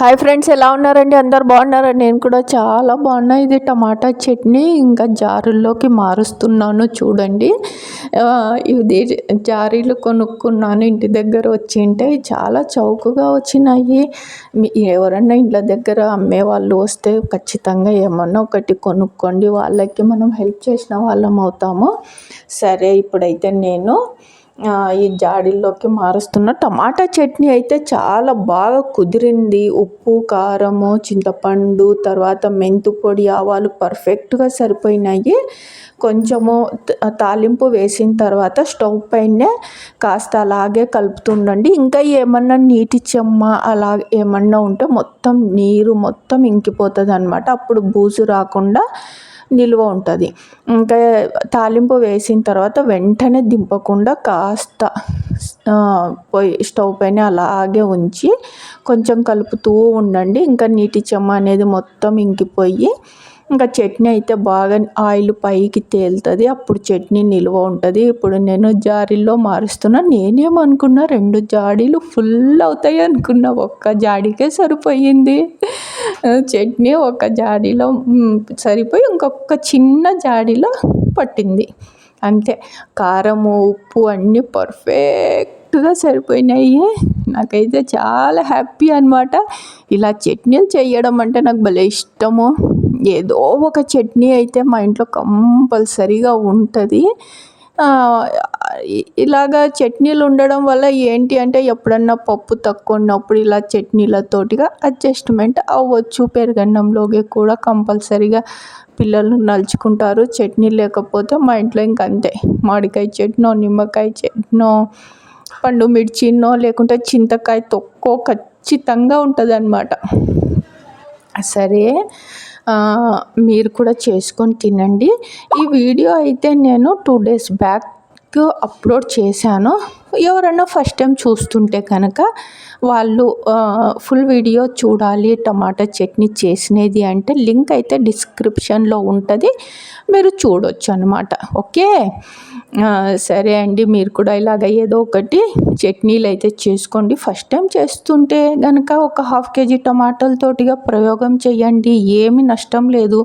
Hi friends ఎలా ఉన్నారండి? అందరు బాగున్నారా? నేను కూడా చాలా బాగున్నా. ఇది టమాటా చట్నీ ఇంకా జారుల్లోకి మారుస్తున్నాను చూడండి. ఇది జారీలు కొనుక్కున్నాను ఇంటి దగ్గర వచ్చింటే చాలా చౌకగా వచ్చినాయి. మీ- ఎవరన్నా ఇంట్లో దగ్గర అమ్మే వాళ్ళు వస్తే ఖచ్చితంగా ఏమన్నా ఒకటి కొనుక్కోండి. వాళ్ళకి మనం హెల్ప్ చేసిన వాళ్ళం అవుతాము. సరే ఇప్పుడైతే నేను ఈ జాడీల్లోకి మారుస్తున్న టమాటా చట్నీ అయితే చాలా బాగా కుదిరింది. ఉప్పు కారము చింతపండు తర్వాత మెంతు పొడి ఆవాలు పర్ఫెక్ట్గా సరిపోయినాయి. కొంచెము తాలింపు వేసిన తర్వాత స్టవ్ పైనే కాస్త అలాగే కలుపుతుండండి. ఇంకా ఏమన్నా నీటి చెమ్మ అలా ఏమన్నా ఉంటే మొత్తం నీరు మొత్తం ఇంకిపోతుంది అనమాట అప్పుడు బూజు రాకుండా నిల్వ ఉంటుంది. ఇంకా తాలింపు వేసిన తర్వాత వెంటనే దింపకుండా కాస్త ఆ, పొయ్యి స్టవ్ పైన అలాగే ఉంచి కొంచెం కలుపుతూ ఉండండి. ఇంకా నీటి చెమ్మ అనేది మొత్తం ఇంకిపోయి ఇంకా చట్నీ అయితే బాగా ఆయిల్ పైకి తేలుతుంది. అప్పుడు చట్నీ నిల్వ ఉంటుంది. ఇప్పుడు నేను జాడీల్లో మారుస్తున్నా. నేనేమనుకున్నా రెండు జాడీలు ఫుల్ అవుతాయి అనుకున్నా. ఒక్క జాడీకే సరిపోయింది. చట్నీ ఒక జాడీలో సరిపోయి ఇంకొక చిన్న జాడీలో పట్టింది. అంతే. కారము ఉప్పు అన్నీ పర్ఫెక్ట్ కరెక్ట్గా సరిపోయినాయి. నాకైతే చాలా హ్యాపీ అనమాట ఇలా చట్నీలు చేయడం అంటే నాకు భలే ఇష్టము. ఏదో ఒక చట్నీ అయితే మా ఇంట్లో కంపల్సరీగా ఉంటుంది. ఇలాగా చట్నీలు ఉండడం వల్ల ఏంటి అంటే ఎప్పుడన్నా పప్పు తక్కువ ఉన్నప్పుడు ఇలా చట్నీలతోటిగా అడ్జస్ట్మెంట్ అవ్వచ్చు. పెరుగన్నంలోకి కూడా కంపల్సరీగా పిల్లలు నలుచుకుంటారు. చట్నీ లేకపోతే మా ఇంట్లో ఇంక అంతే మామిడికాయ చట్నో నిమ్మకాయ చట్నో పండు మిర్చినో లేకుంటే చింతకాయ తొక్కో ఖచ్చితంగా ఉంటుంది సరే మీరు కూడా చేసుకొని తినండి. ఈ వీడియో అయితే నేను టూ డేస్ బ్యాక్ అప్లోడ్ చేశాను ఎవరైనా ఫస్ట్ టైం చూస్తుంటే కనుక వాళ్ళు ఫుల్ వీడియో చూడాలి టమాటా చట్నీ చేసినది అంటే లింక్ అయితే డిస్క్రిప్షన్లో ఉంటుంది. మీరు చూడొచ్చు అనమాట ఓకే? సరే అండి మీరు కూడా ఇలాగ ఏదో ఒకటి చట్నీలు అయితే చేసుకోండి. ఫస్ట్ టైం చేస్తుంటే కనుక ఒక హాఫ్ కేజీ టమాటాలతోటిగా ప్రయోగం చేయండి. ఏమి నష్టం లేదు.